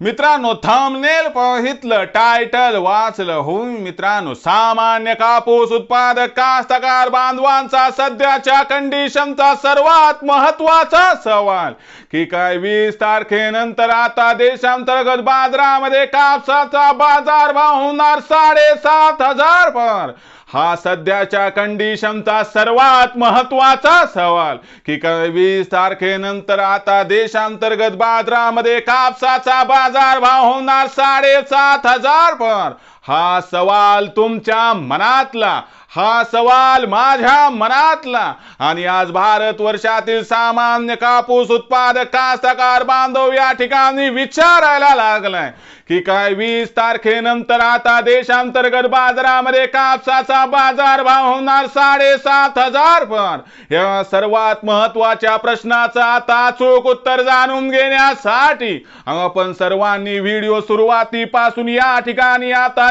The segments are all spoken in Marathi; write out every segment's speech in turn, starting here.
मित्रांनो थंबनेल पाहितलं टायटल वाचलं होऊन मित्रांनो सामान्य कापूस उत्पादक कास्तकार बांधवांचा सध्याच्या कंडिशनचा सर्वात महत्त्वाचा सवाल की काय वीस तारखेनंतर आता देशांतर्गत बाजारामध्ये कापसाचा बाजार भाव होणार साडेसात हजार पर? हा सध्याच्या कंडिशनचा सर्वात महत्त्वाचा सवाल की काय वीस तारखेनंतर आता देशांतर्गत बाजारामध्ये कापसाचा बाजार भाव होणार साडेसात हजार पर हा सवाल तुमच्या मनातला हा सवाल माझ्या मनातला. आणि आज भारत वर्षातील सामान्य कापूस उत्पादक कास्तकार बांधव या ठिकाणी विचारायला लागलाय की काय वीस तारखेनंतर आता देशांतर्गत बाजारामध्ये कापसाचा बाजार भाव होणार साडेसात हजार पण? या सर्वात महत्त्वाच्या प्रश्नाचं आता अचूक उत्तर जाणून घेण्यासाठी आपण सर्वांनी व्हिडिओ सुरुवातीपासून या ठिकाणी आता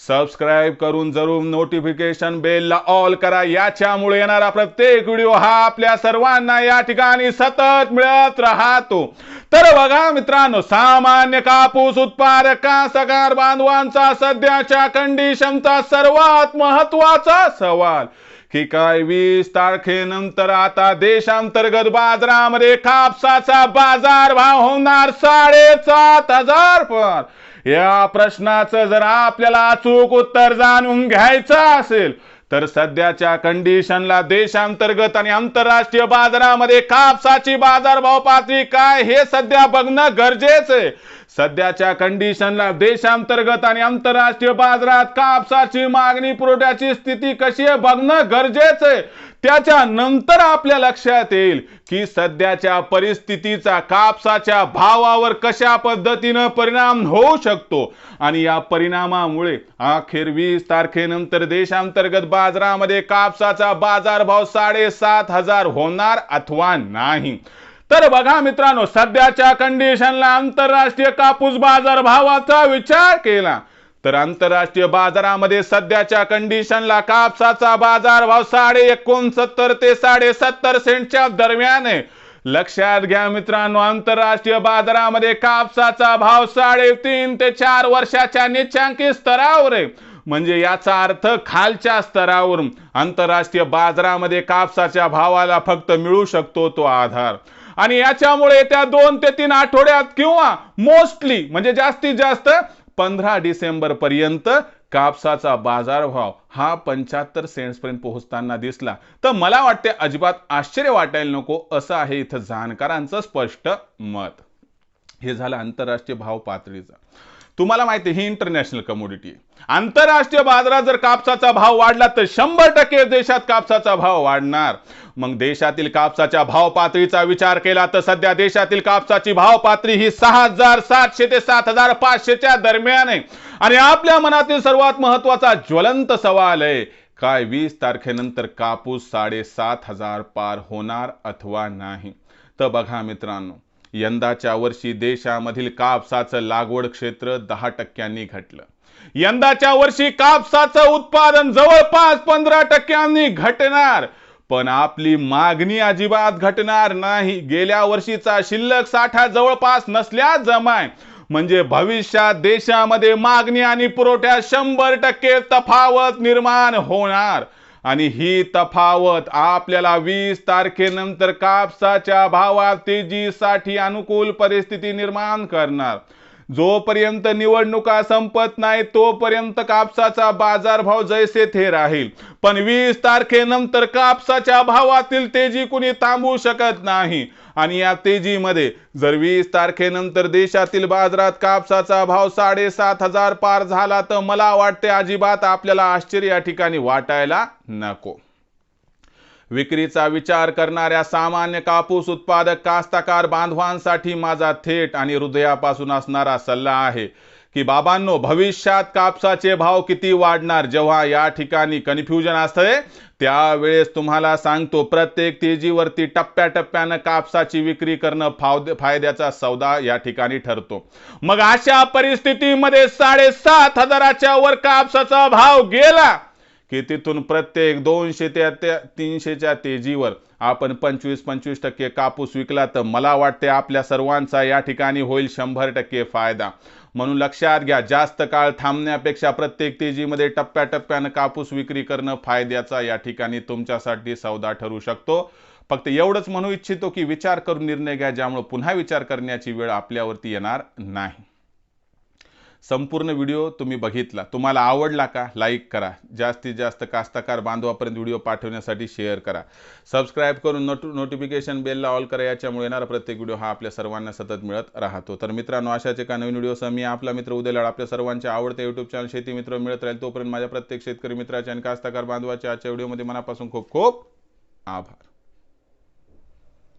सबस्क्राईब करून जरूर नोटिफिकेशन बेलला ऑल करा. याच्यामुळे येणारा प्रत्येक व्हिडिओ हा आपल्या सर्वांना या ठिकाणी सतत मिळत राहतो. तर बघा मित्रांनो सामान्य कापूस उत्पादक कास्तकार बांधवांचा सध्याच्या कंडिशनचा सर्वात महत्त्वाचा सवाल. की काय वीस तारखेनंतर आता देशांतर्गत बाजारामध्ये कापसाचा बाजार भाव होणार साडेसात हजार पण या प्रश्नाचं जर आपल्याला अचूक उत्तर जाणून घ्यायचं असेल तर सध्याच्या कंडिशनला देशांतर्गत आणि आंतरराष्ट्रीय बाजारामध्ये कापसाची बाजारभाव पातळी काय हे सध्या बघणं गरजेचं आहे. सध्याच्या कंडिशनला देशांतर्गत आणि आंतरराष्ट्रीय बाजारात कापसाची मागणी पुरवठ्याची स्थिती कशी आहे बघणं गरजेचं आहे. त्याच्या नंतर आपल्या लक्षात येईल की सध्याच्या परिस्थितीचा कापसाच्या भावावर कशा पद्धतीनं परिणाम होऊ शकतो. आणि या परिणामामुळे अखेर वीस तारखेनंतर देशांतर्गत बाजारामध्ये कापसाचा बाजारभाव साडेसात हजार होणार अथवा नाही. तर बघा मित्रांनो सध्याच्या कंडिशनला आंतरराष्ट्रीय कापूस बाजार भावाचा विचार केला. तर आंतरराष्ट्रीय बाजारामध्ये सध्याच्या कंडिशनला कापसाचा बाजार भाव साडे एकोणसत्तर ते साडे सत्तर सेंटच्या दरम्यान आहे. लक्षात घ्या मित्रांनो आंतरराष्ट्रीय बाजारामध्ये कापसाचा भाव साडेतीन ते चार वर्षाच्या निच्चांकी स्तरावर आहे. म्हणजे याचा अर्थ खालच्या स्तरावरून आंतरराष्ट्रीय बाजारामध्ये कापसाच्या भावाला फक्त मिळू शकतो तो आधार. आणि याच्यामुळे त्या दोन ते तीन आठवड्यात किंवा मोस्टली म्हणजे जास्तीत जास्त पंधरा डिसेंबर पर्यंत कापसाचा बाजारभाव हा पंच्याहत्तर सेंट्सपर्यंत पोहोचताना दिसला. तर मला वाटते अजिबात आश्चर्य वाटायला नको असं आहे इथं जाणकारांचं स्पष्ट मत. हे झालं आंतरराष्ट्रीय भाव पातळीचं तुम्हाला माहिती ही इंटरनॅशनल कमोडिटी आहे. आंतरराष्ट्रीय बाजारात जर कापसाचा भाव वाढला तर शंभर टक्के देशात कापसाचा भाव वाढणार. मग देशातील कापसाच्या भाव पातळीचा विचार केला तर सध्या देशातील कापसाची भाव पातळी ही सहा हजार सातशे ते सात हजार पाचशेच्या दरम्यान आहे. आणि आपल्या मनातील सर्वात महत्त्वाचा ज्वलंत सवाल आहे काय वीस तारखेनंतर कापूस साडेसात हजार पार होणार अथवा नाही? तर बघा मित्रांनो यंदाच्या वर्षी देशामधील कापसाचं लागवड क्षेत्र दहा टक्क्यांनी घटलं. यंदाच्या वर्षी कापसाचं उत्पादन जवळपास पंधरा टक्क्यांनी घटणार. पण आपली मागणी अजिबात घटणार नाही. गेल्या वर्षीचा शिल्लक साठा जवळपास नसल्या जमाय. म्हणजे भविष्यात देशामध्ये मागणी आणि पुरवठ्यात शंभर टक्के तफावत निर्माण होणार. आणि ही तफावत आपल्याला वीस तारखेनंतर कापसाच्या भावात तेजीसाठी अनुकूल परिस्थिती निर्माण करणार. जोपर्यंत निवडणुका संपत नाही तोपर्यंत कापसाचा बाजारभाव जैसे थे राहील. पण वीस तारखेनंतर कापसाच्या भावातील तेजी कुणी थांबवू शकत नाही. आणि या तेजीमध्ये जर वीस तारखेनंतर देशातील बाजारात कापसाचा भाव साडेसात हजार पार झाला तर मला वाटते अजिबात आपल्याला आश्चर्य या ठिकाणी वाटायला नको. विक्रीचा विचार करणाऱ्या सामान्य कापूस उत्पादक कास्तकार बांधवांसाठी माझा थेट आणि हृदयापासून असणारा सल्ला आहे की बाबांनो भविष्यात कापसाचे भाव किती वाढणार जेव्हा या ठिकाणी कन्फ्युजन असतंय त्यावेळेस तुम्हाला सांगतो प्रत्येक तेजीवरती टप्प्याटप्प्यानं कापसाची विक्री करणं फावद फायद्याचा सौदा या ठिकाणी ठरतो. मग अशा परिस्थितीमध्ये साडेसात हजाराच्या वर कापसाचा भाव गेला. की तिथून प्रत्येक दोनशे ते त्या तीनशेच्या तेजीवर आपण पंचवीस पंचवीस टक्के कापूस विकला तर मला वाटते आपल्या सर्वांचा या ठिकाणी होईल शंभर टक्के फायदा. म्हणून लक्षात घ्या जास्त काळ थांबण्यापेक्षा प्रत्येक तेजीमध्ये टप्प्याटप्प्यानं कापूस विक्री करणं फायद्याचा या ठिकाणी तुमच्यासाठी सौदा ठरू शकतो. फक्त एवढंच म्हणू इच्छितो की विचार करून निर्णय घ्या ज्यामुळे पुन्हा विचार करण्याची वेळ आपल्यावरती येणार नाही. संपूर्ण व्हिडिओ तुम्ही बघितला. तुम्हाला आवडला का? लाईक करा. जास्तीत जास्त कास्तकार बांधवापर्यंत व्हिडिओ पाठवण्यासाठी शेअर करा. सबस्क्राईब करून नोट नोटिफिकेशन बेलला ऑल करा. याच्यामुळे येणारा प्रत्येक व्हिडिओ हा आपल्या सर्वांना सतत मिळत राहतो. तर मित्रांनो अशाच एका नवीन व्हिडिओसह मी आपला मित्र उद्याला आपल्या सर्वांच्या आवडत्या युट्यूब चॅनल शेती मित्र मिळत राहील. तोपर्यंत माझ्या प्रत्येक शेतकरी मित्राच्या आणि कास्तकार बांधवाच्या आजच्या व्हिडिओमध्ये मनापासून खूप खूप आभार.